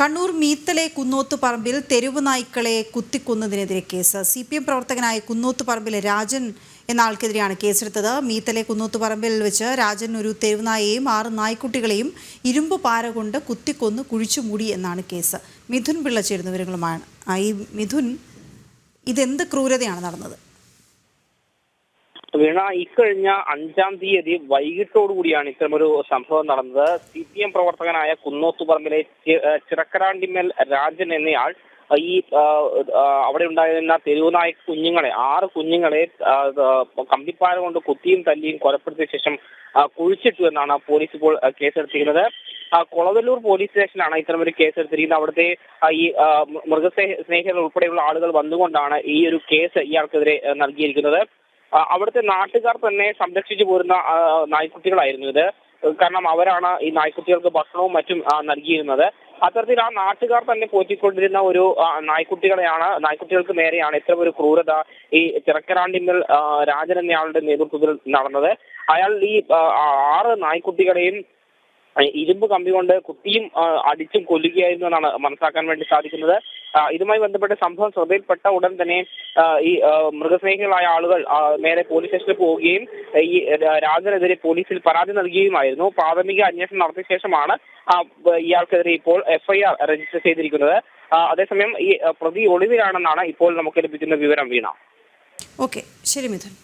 കണ്ണൂർ മീത്തലെ കുന്നോത്ത് പറമ്പിൽ തെരുവ് നായ്ക്കളെ കുത്തിക്കൊന്നതിനെതിരെ കേസ്. സി പി എം പ്രവർത്തകനായ കുന്നോത്ത് പറമ്പിലെ രാജൻ എന്ന ആൾക്കെതിരെയാണ് കേസെടുത്തത്. മീത്തലെ കുന്നോത്ത് പറമ്പിൽ വെച്ച് രാജൻ ഒരു തെരുവ് നായയെയും ആറ് നായ്ക്കുട്ടികളെയും ഇരുമ്പ് പാര കൊണ്ട് കുത്തിക്കൊന്ന് കുഴിച്ചു മൂടി എന്നാണ് കേസ്. മിഥുൻ പിള്ള ചേരുന്ന വിവരങ്ങളുമാണ് ഈ മിഥുൻ ഇതെന്ത് ക്രൂരതയാണ് നടന്നത്? വീണ ഇക്കഴിഞ്ഞ അഞ്ചാം തീയതി വൈകിട്ടോടുകൂടിയാണ് ഇത്തരമൊരു സംഭവം നടന്നത്. സി പി എം പ്രവർത്തകനായ കുന്നോത്തുപറമ്പിലെ ചിറക്കരാണ്ടിമ്മൽ രാജൻ എന്നയാൾ ഈ അവിടെ ഉണ്ടായിരുന്ന തെരുവുനായ കുഞ്ഞുങ്ങളെ ആറ് കുഞ്ഞുങ്ങളെ കമ്പിപ്പാര കൊണ്ട് കുത്തിയും തല്ലിയും കൊലപ്പെടുത്തിയ ശേഷം കുഴിച്ചിട്ടു എന്നാണ് പോലീസ് ഇപ്പോൾ കേസെടുത്തിരിക്കുന്നത്. കൊളവല്ലൂർ പോലീസ് സ്റ്റേഷനാണ് ഇത്തരമൊരു കേസെടുത്തിരിക്കുന്നത്. അവിടുത്തെ ഈ മൃഗസ്നേഹികൾ മൃഗസ്നേഹ സ്നേഹികൾ ഉൾപ്പെടെയുള്ള ആളുകൾ വന്നുകൊണ്ടാണ് ഈ ഒരു കേസ് ഇയാൾക്കെതിരെ നൽകിയിരിക്കുന്നത്. അവിടുത്തെ നാട്ടുകാർ തന്നെ സംരക്ഷിച്ചു പോരുന്ന നായ്ക്കുട്ടികളായിരുന്നു ഇത്. കാരണം അവരാണ് ഈ നായ്ക്കുട്ടികൾക്ക് ഭക്ഷണവും മറ്റും നൽകിയിരുന്നത്. അത്തരത്തിൽ ആ നാട്ടുകാർ തന്നെ പോറ്റിക്കൊണ്ടിരുന്ന ഒരു നായ്ക്കുട്ടികളെയാണ് നായ്ക്കുട്ടികൾക്ക് നേരെയാണ് ഇത്ര ഒരു ക്രൂരത ഈ ചിറക്കരാണ്ടിമ്മൽ രാജൻ എന്നയാളുടെ നേതൃത്വത്തിൽ നടന്നത്. അയാൾ ഈ ആറ് നായ്ക്കുട്ടികളെയും ഇരുമ്പ് കമ്പി കൊണ്ട് കുത്തിയും അടിച്ചും കൊല്ലുകയായിരുന്നു എന്നാണ് മനസ്സിലാക്കാൻ വേണ്ടി സാധിക്കുന്നത്. ഇതുമായി ബന്ധപ്പെട്ട സംഭവം ശ്രദ്ധയിൽപ്പെട്ട ഉടൻ തന്നെ ഈ മൃഗസ്നേഹികളായ ആളുകൾ നേരെ പോലീസ് സ്റ്റേഷനിൽ പോവുകയും ഈ രാജനെതിരെ പോലീസിൽ പരാതി നൽകുകയുമായിരുന്നു. പ്രാഥമിക അന്വേഷണം നടത്തിയ ശേഷമാണ് ഇയാൾക്കെതിരെ ഇപ്പോൾ എഫ്ഐആർ രജിസ്റ്റർ ചെയ്തിരിക്കുന്നത്. അതേസമയം ഈ പ്രതി ഒളിവിലാണെന്നാണ് ഇപ്പോൾ നമുക്ക് ലഭിക്കുന്ന വിവരം വീണ. ഓക്കെ. ശരി മിഥുൻ.